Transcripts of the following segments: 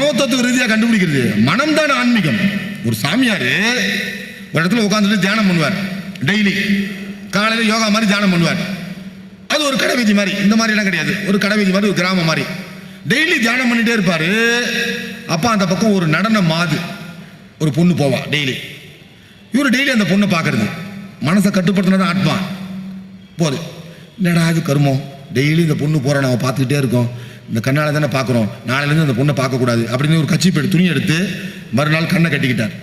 மனோதத்துவ ரீதியாக கண்டுபிடிக்கிறது. மனம் தான் ஆன்மீகம். ஒரு சாமியார் ஒரு இடத்துல உட்காந்துட்டு தியானம் பண்ணுவார். டெய்லி. காலையில் யோகா மாதிரி தியானம் பண்ணுவார். அது ஒரு கடைவீதி மாதிரி. இந்த மாதிரிலாம் கிடையாது. ஒரு கடைவீதி மாதிரி ஒரு கிராமம் மாதிரி. டெய்லி தியானம் பண்ணிகிட்டே இருப்பார். அப்பா அந்த பக்கம் ஒரு நடன மாது. ஒரு பொண்ணு போவா டெய்லி. இவர் டெய்லி அந்த பொண்ணை பார்க்கறது. மனசை கட்டுப்படுத்தினது ஆத்மா. போகுது என்னடா இது கருமம்? டெய்லி இந்த பொண்ணு போகிற நம்ம பார்த்துக்கிட்டே இருக்கோம். இந்த கண்ணால் தானே பார்க்குறோம். நாளையிலேருந்து அந்த பொண்ணை பார்க்கக்கூடாது. அப்படின்னு ஒரு கட்சி துணி எடுத்து மறுநாள் கண்ணை கட்டிக்கிட்டார்.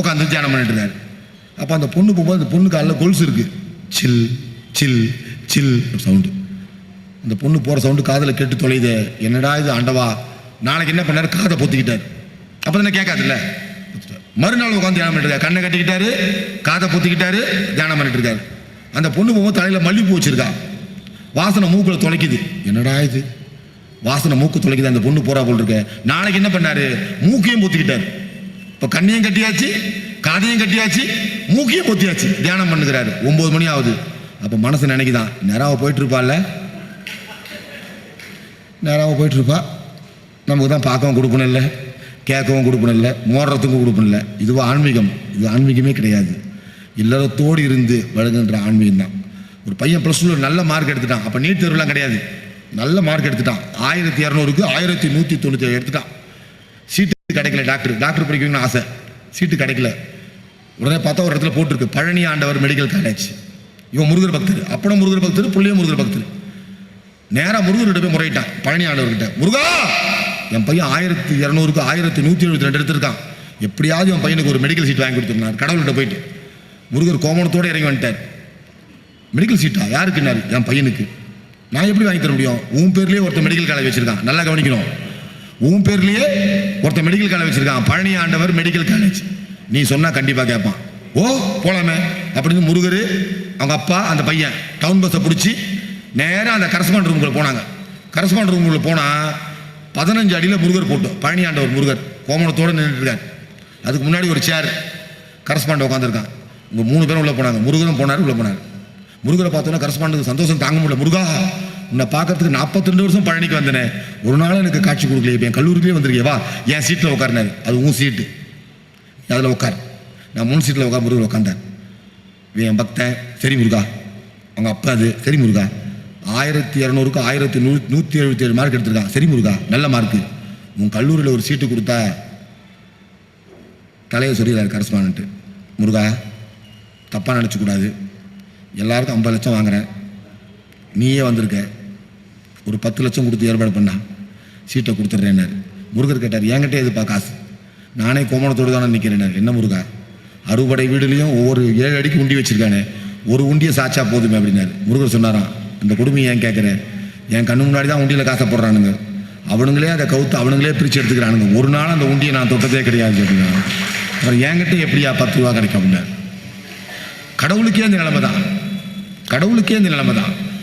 உட்காந்து தியானம் பண்ணிட்டு இருந்தார். அப்போ அந்த பொண்ணு போகும்போது அந்த பொண்ணு காலில் கொலுசு இருக்குது சில் சில் சில் சவுண்டு. அந்த பொண்ணு போகிற சவுண்டு காதில் கேட்டு தொலையுது. என்னடா இது ஆண்டவா? நாளைக்கு என்ன பண்ணார்? காதை பொத்திக்கிட்டார். அப்போ தானே கேட்காதுல்ல? மறுநாள் உட்காந்து தியானம் பண்ணிட்டு இருக்காரு. கண்ணை கட்டிக்கிட்டாரு காதை பொத்திக்கிட்டாரு தியானம் பண்ணிட்டு இருக்காரு. அந்த பொண்ணு போகும்போது தலையில் மல்லிப்பூ வச்சிருக்கா. வாசனை மூக்கில் தொலைக்குது. என்னடா இது? வாசனை மூக்கு தொலைக்குது? அந்த பொண்ணு போறா போல் இருக்க. நாளைக்கு என்ன பண்ணாரு? மூக்கையும் பொத்திக்கிட்டாரு. இப்போ கண்ணையும் கட்டியாச்சு காதையும் கட்டியாச்சு மூக்கையும் பொத்தியாச்சு. தியானம் பண்ணுகிறாரு. ஒன்பது மணி ஆகுது. அப்போ மனசு நினைக்குதான் நேராக போயிட்டு இருப்பாள்ல நேராக போயிட்டு இருப்பா நமக்கு தான் பார்க்கவும் கொடுக்கணும் இல்லை. கேட்கவும் கொடுக்கணும் இல்லை. மோடுறதுக்கும் கொடுக்கணும் இல்லை. இதுவா ஆன்மீகம். இது ஆன்மீகமே கிடையாது. இல்லறத்தோடு இருந்து வழங்குகின்ற ஆன்மீகம் தான் ஒரு பையன் ப்ளஸ் டூவில் நல்ல மார்க் எடுத்துட்டான். அப்போ நீட் தேர்வுலாம் கிடையாது. நல்ல மார்க் எடுத்துட்டான். ஆயிரத்தி இரநூறுக்கு ஆயிரத்தி நூற்றி தொண்ணூற்றி எடுத்துட்டான். சீட்டு கிடைக்கல டாக்டர் டாக்டர் படிக்கணும்னு ஆசை. சீட்டு கிடைக்கல. உடனே பார்த்தா ஒரு இடத்துல போட்டிருக்கு. பழனி ஆண்டவர் மெடிக்கல் காலேஜ் இவன் முருகர் பக்தர். அப்பனும் முருகர் பக்தர் புள்ளிய முருகர் பக்தர். நேராக முருகர்கிட்ட போய் முறையிட்டான். பழனி ஆண்டவர்கிட்ட. முருகா என் பையன் ஆயிரத்தி இரநூறுக்கு ஆயிரத்தி நூற்றி எழுபத்தி ரெண்டு எடுத்திருக்கான். எப்படியாவது என் பையனுக்கு ஒரு மெடிக்கல் சீட் வாங்கி கொடுத்துருந்தான் கடவுள்கிட்ட போயிட்டு. முருகர் கோமணத்தோடு இறங்கி வந்துட்டார். மெடிக்கல் சீட்டா யாருக்குன்னாரு என் பையனுக்கு. நான் எப்படி வாங்கி தர முடியும்? உன் பேர்லயே ஒருத்தர் மெடிக்கல் காலேஜ் வச்சிருக்கான். நல்லா கவனிக்கணும். உன் பேர்லயே ஒருத்தன் மெடிக்கல் காலேஜ் வச்சிருக்கான். பழனி ஆண்டவர் மெடிக்கல் காலேஜ் நீ சொன்னா கண்டிப்பா கேட்பான் ஓ போலாமே. அப்படின்னு முருகர் அவங்க அப்பா அந்த பையன் டவுன் பஸ்ஸை பிடிச்சி நேராக அந்த கரஸ்பாண்ட் ரூமுக்குள்ள போனாங்க. கரஸ்பாண்ட் ரூமுக்குள்ள போனால் பதினஞ்சு அடியில் முருகர் போட்டோம் பழனி ஆண்டவர் முருகர் கோமணத்தோடு நின்றுட்டு இருக்கார். அதுக்கு முன்னாடி ஒரு சேர் கரஸ்பாண்ட் உட்காந்துருக்கான் இங்கே மூணு பேரும் உள்ளே போனாங்க. முருகரும் போனார் உள்ளே போனார். முருகரை பார்த்தோன்னா கரஸ்பாண்டுக்கு சந்தோஷம் தாங்க முடியல. முருகா உன்னை பார்க்கறதுக்கு 42 வருஷம் பழனிக்கு வந்தேனே. ஒரு நாள் எனக்கு காட்சி கொடுக்கலையே இப்போ என் கல்லூரிலேயே வந்திருக்கே வா. என் சீட்டில் உட்காருனாரு அது உன் சீட்டு. அதில் உட்கார் நான் மூணு சீட்டில் உட்கார் முருகர் உட்காந்தேன் என் பக்தன். சரி முருகா. அவங்க அப்பா அது. சரி முருகா. ஆயிரத்தி இரநூறுக்கு ஆயிரத்தி நூ நூற்றி எழுபத்தி ஏழு மார்க் எடுத்திருக்கான். சரி முருகா நல்ல மார்க்கு உன் கல்லூரியில் ஒரு சீட்டு கொடுத்தா தலையை சொல்லிடுறாரு கரஸ்பாண்ட்டு முருகா தப்பாக நினச்சக்கூடாது. எல்லாருக்கும் ஐம்பது லட்சம் வாங்குகிறேன் நீயே வந்திருக்க. ஒரு பத்து லட்சம் கொடுத்து ஏற்பாடு பண்ணா. சீட்டை கொடுத்துட்றேன்னாரு. முருகர் கேட்டார் என்கிட்ட எதுப்பா காசு? நானே கோமணத்தோடு தானே நிற்கிறேன்னாரு என்ன முருகா? அறுபடை வீடுலேயும் ஒவ்வொரு ஏழு அடிக்கு உண்டி வச்சுருக்கானே. ஒரு உண்டியை சாச்சா போதுமே அப்படின்னாரு. முருகர் சொன்னாராம் இந்த கொடுமையை ஏன் கேட்குறேன் என் கண்ணு முன்னாடி தான் உண்டியில் காசை போடுறானுங்க. அவனுங்களே அதை கவுத்து அவனுங்களே பிரித்து எடுத்துக்கிறானுங்க. ஒரு நாள் அந்த உண்டியை நான் தொட்டதே கிடையாது அப்படின்னா அப்புறம் என்கிட்ட எப்படியா பத்து ரூபா கிடைக்கும் அப்படின்னா கடவுளுக்கே அந்த நிலைமை தான். கடவுளுக்கே இந்த நிலைமை தான்